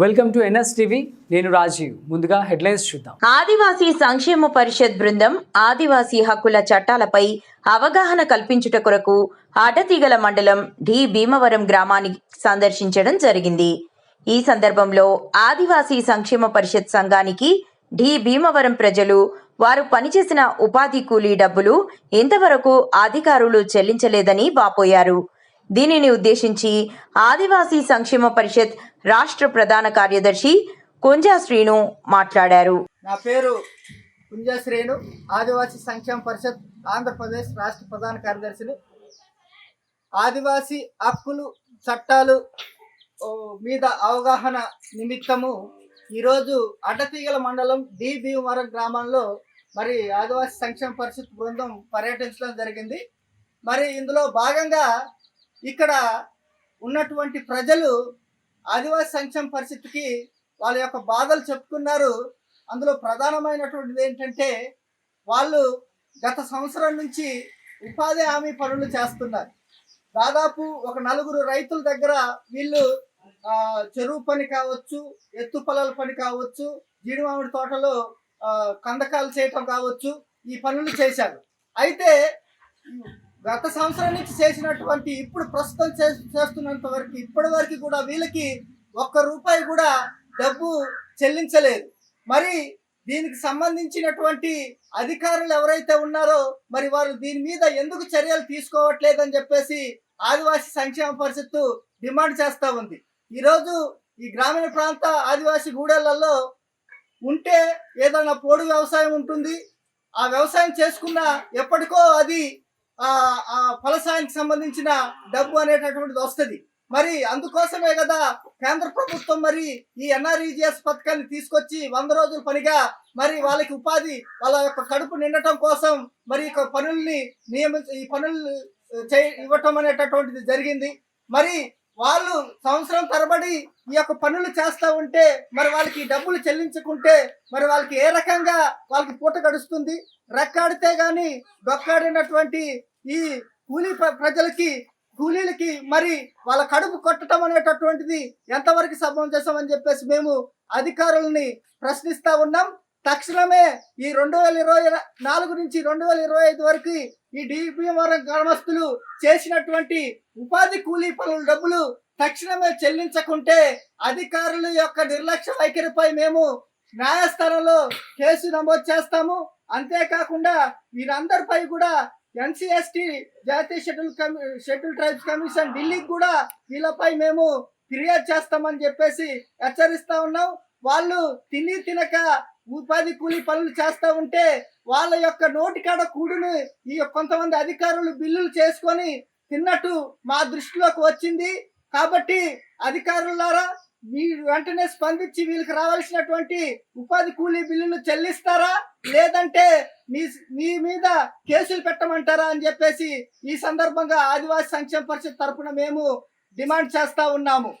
Welcome to NS TV నేను రాజీవ్. ముందుగా headlines చూద్దాం. ఆదివాసీ సంక్షేమ పరిషత్ బృందం ఆదివాసీ హక్కుల చట్టాలపై అవగాహన కల్పించుట కొరకు అడ్డతీగల మండలం డి. భీమవరం గ్రామాన్ని సందర్శించడం జరిగింది. ఈ సందర్భంలో ఆదివాసీ సంక్షేమ పరిషత్ సంఘానికి డి. భీమవరం ప్రజలు వారు పనిచేసిన ఉపాధి కూలీ డబ్బులు ఇంతవరకు అధికారులు చెల్లించలేదని వాపోయారు. దీనిని ఉద్దేశించి ఆదివాసీ సంక్షేమ పరిషత్ రాష్ట్ర ప్రధాన కార్యదర్శి కుంజా శ్రీను మాట్లాడారు. నా పేరు కుంజా శ్రీను ఆదివాసీ సంక్షేమ పరిషత్ ఆంధ్రప్రదేశ్ రాష్ట్ర ప్రధాన కార్యదర్శిని. ఆదివాసీ హక్కులు చట్టాలు మీద అవగాహన నిమిత్తము ఈరోజు అడ్డతీగల మండలం డి. భీమవరం గ్రామంలో మరి ఆదివాసీ సంక్షేమ పరిషత్ బృందం పర్యటించడం జరిగింది. మరి ఇందులో భాగంగా ఇక్కడ ఉన్నటువంటి ప్రజలు ఆదివాసీ సంక్షేమ పరిస్థితికి వాళ్ళ యొక్క బాధలు చెప్పుకున్నారు. అందులో ప్రధానమైనటువంటిది ఏంటంటే వాళ్ళు గత సంవత్సరం నుంచి ఉపాధి హామీ పనులు చేస్తున్నారు. దాదాపు ఒక నలుగురు రైతుల దగ్గర వీళ్ళు చెరువు పని కావచ్చు ఎత్తు పొలాల పని కావచ్చు జీడిమామిడి తోటలో కందకాలు చేయటం కావచ్చు ఈ పనులు చేశారు. అయితే గత సంవత్సరం నుంచి చేసినటువంటి ఇప్పుడు ప్రస్తుతం చే- చేస్తున్నంత వరకు ఇప్పటి వరకు కూడా వీళ్ళకి ఒక్క రూపాయి కూడా డబ్బు చెల్లించలేదు. మరి దీనికి సంబంధించినటువంటి అధికారులు ఎవరైతే ఉన్నారో మరి వారు దీని మీద ఎందుకు చర్యలు తీసుకోవట్లేదని చెప్పేసి ఆదివాసీ సంక్షేమ పరిషత్తు డిమాండ్ చేస్తూ ఉంది. ఈరోజు ఈ గ్రామీణ ప్రాంత ఆదివాసీ గూడెలలో ఉంటే ఏదైనా పోడు వ్యవసాయం ఉంటుంది. ఆ వ్యవసాయం చేసుకున్న ఎప్పటికో అది ఆ ఫలసాయానికి సంబంధించిన డబ్బు అనేటటువంటిది వస్తుంది. మరి అందుకోసమే కదా కేంద్ర ప్రభుత్వం మరి ఈ ఎన్ఆర్ఈజిఎస్ పథకాన్ని తీసుకొచ్చి వంద రోజుల పనిగా మరి వాళ్ళకి ఉపాధి వాళ్ళ యొక్క కడుపు నిండటం కోసం మరి ఈ పనుల్ని నియమి ఈ పనులు చే ఇవ్వటం అనేటటువంటిది జరిగింది. మరి వాళ్ళు సంవత్సరం తరబడి ఈ యొక్క పనులు చేస్తూ ఉంటే మరి వాళ్ళకి డబ్బులు చెల్లించుకుంటే మరి వాళ్ళకి ఏ రకంగా వాళ్ళకి పూట గడుస్తుంది? రెక్కాడితే గాని డొక్కాడినటువంటి ఈ కూలీ ప్రజలకి కూలీలకి మరి వాళ్ళ కడుపు కొట్టడం అనేటటువంటిది ఎంతవరకు సమంజసం అని చెప్పేసి మేము అధికారులని ప్రశ్నిస్తా ఉన్నాం. తక్షణమే ఈ రెండు వేల ఇరవై నాలుగు నుంచి రెండు వేల ఇరవై ఐదు వరకు ఈ డిపిఎంఆర్ గ్రామస్తులు చేసినటువంటి ఉపాధి కూలీ పనుల డబ్బులు తక్షణమే చెల్లించకుంటే అధికారుల యొక్క నిర్లక్ష్య వైఖరిపై మేము న్యాయస్థానంలో కేసు నమోదు చేస్తాము. అంతేకాకుండా వీరందరిపై కూడా ఎన్సిఎస్టి జాతీయ షెడ్యూల్ కమి షెడ్యూల్ ట్రైబ్స్ కమిషన్ ఢిల్లీకి కూడా వీళ్ళపై మేము ఫిర్యాదు చేస్తామని చెప్పేసి హెచ్చరిస్తా ఉన్నాం. వాళ్ళు తిని తినక ఉపాధి కూలీ పనులు చేస్తూ ఉంటే వాళ్ళ యొక్క నోటికాడ కూడుని ఈ కొంతమంది అధికారులు బిల్లులు చేసుకొని తిన్నట్టు మా దృష్టిలోకి వచ్చింది. కాబట్టి అధికారులారా మీరు వెంటనే స్పందించి వీళ్ళకి రావాల్సినటువంటి ఉపాధి కూలీ బిల్లులు చెల్లిస్తారా? లేదంటే మీ మీ మీద కేసులు పెట్టమంటారా అని చెప్పేసి ఈ సందర్భంగా ఆదివాసీ సంక్షేమ పరిషత్ తరఫున మేము డిమాండ్ చేస్తా ఉన్నాము.